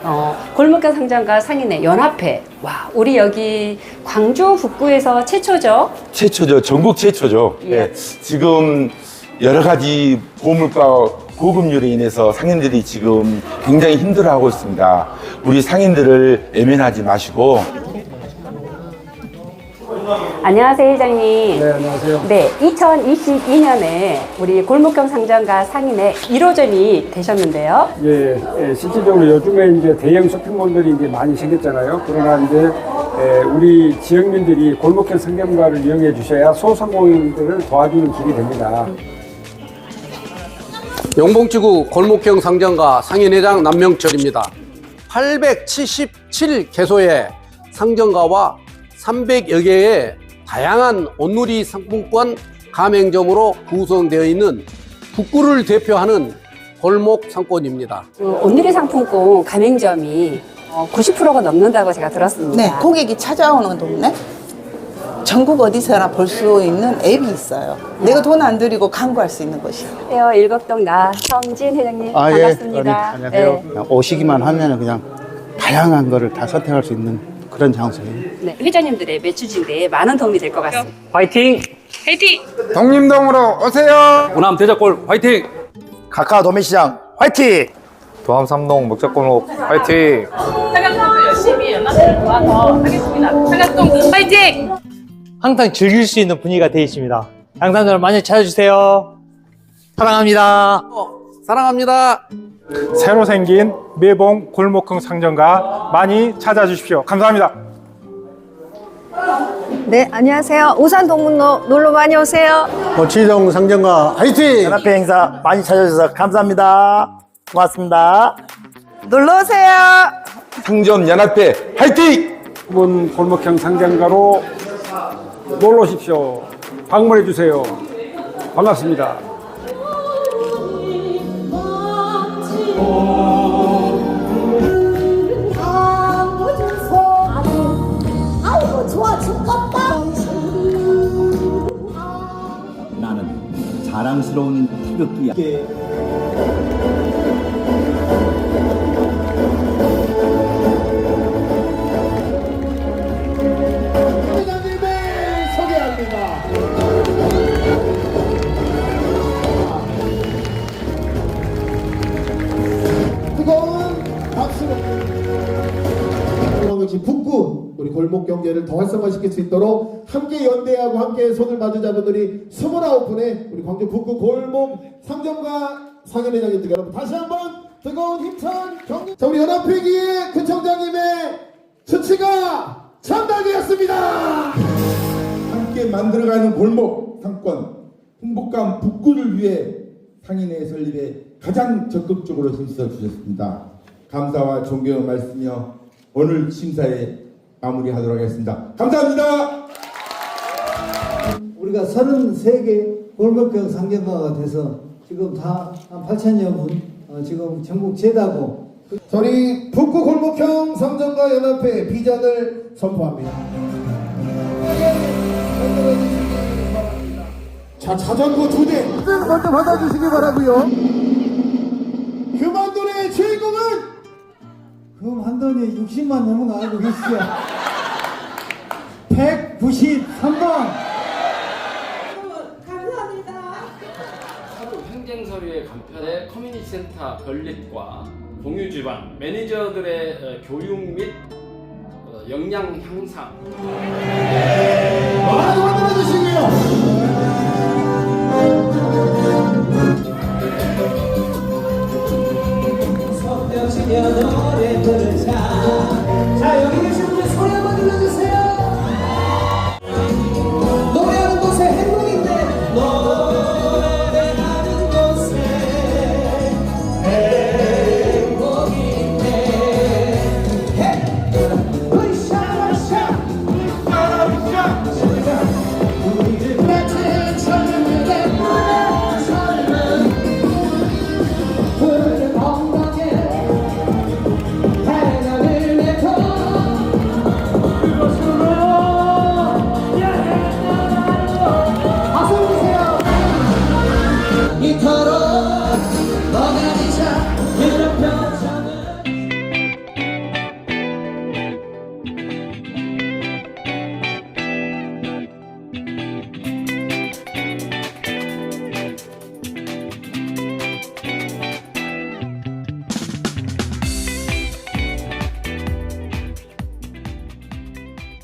어, 골목경 상점과 상인의 연합회. 와, 우리 여기 광주 북구에서 최초죠. 최초죠. 전국 최초죠. 예. 예. 지금 여러 가지 고물가 고금률에 인해서 상인들이 지금 굉장히 힘들어하고 있습니다. 우리 상인들을 애면하지 마시고 안녕하세요, 회장님. 네, 안녕하세요. 네, 2022년에 우리 골목경 상점과 상인의 1호점이 되셨는데요. 예, 예, 실질적으로 요즘에 이제 대형 쇼핑몰들이 이제 많이 생겼잖아요. 그러나 이제 예, 우리 지역민들이 골목형 상점가를 이용해 주셔야 소상공인들을 도와주는 길이 됩니다. 영봉지구 골목형 상점가 상인회장 남명철입니다. 877개소의 상점가와 300여 개의 다양한 온누리 상품권 가맹점으로 구성되어 있는 북구를 대표하는 골목 상권입니다. 그 오늘의 상품권 가맹점이 어, 90%가 넘는다고 제가 들었습니다. 네, 고객이 찾아오는 동네 전국 어디서나 볼 수 있는 앱이 있어요. 내가 돈 안 들이고 광고할 수 있는 곳이에요. 안녕하세요. 일곡동 나성진 회장님 아, 예. 반갑습니다. 아니, 안녕하세요. 네. 그냥 오시기만 하면 그냥 다양한 거를 다 선택할 수 있는 그런 장소예요. 네, 회장님들의 매출 증대에 많은 도움이 될 것 같습니다. 화이팅! 독림동으로 오세요. 호남 대작골 화이팅! 카카오 도매시장 화이팅! 도함 삼동 목적골목 화이팅. 사각동도 열심히 연합회를 도와서 하겠습니다. 사각동 파이팅! 항상 즐길 수 있는 분위기가 되어 있습니다. 양산을 많이 찾아주세요. 사랑합니다. 사랑합니다. 새로 생긴 매봉 골목흥 상점가 많이 찾아주십시오. 감사합니다. 네, 안녕하세요. 우산 동문로 놀러 많이 오세요. 모치동 상점가 화이팅! 연합회 행사 많이 찾아주셔서 감사합니다. 고맙습니다. 놀러 오세요. 상점 연합회 화이팅! 문 골목형 상점가로 놀러 오십시오. 방문해 주세요. 반갑습니다. 나는 자랑스러운 태극기야. 우리 골목 경제를 더 활성화시킬 수 있도록 함께 연대하고 함께 손을 맞으자는 우리 29분의 우리 광주 북구 골목 상점과 상인회장님들 여러분 다시 한번 뜨거운 힘찬 경 자, 우리 연합회기의 구청장님의 수치가 전달되었습니다. 함께 만들어가는 골목 상권 행복감 북구를 위해 상인회 설립에 가장 적극적으로 힘써 주셨습니다. 감사와 존경을 말씀며 오늘 심사에 마무리하도록 하겠습니다. 감사합니다. 우리가 33개 골목형 상점가가 돼서 지금 다 한 8천여 분 어, 지금 전국 제다고 저희 북구 골목형 상점가 연합회 비전을 선포합니다. 자 자전거 두 대. 먼저 받아주시기 바라고요. 돈이 60만 넘은 거 알고 계시죠? 193번. 행정서류의 간편의 커뮤니티 센터 건립과 공유 지원, 매니저들의 어, 교육 및 어, 역량 향상, 많이 만들어주시고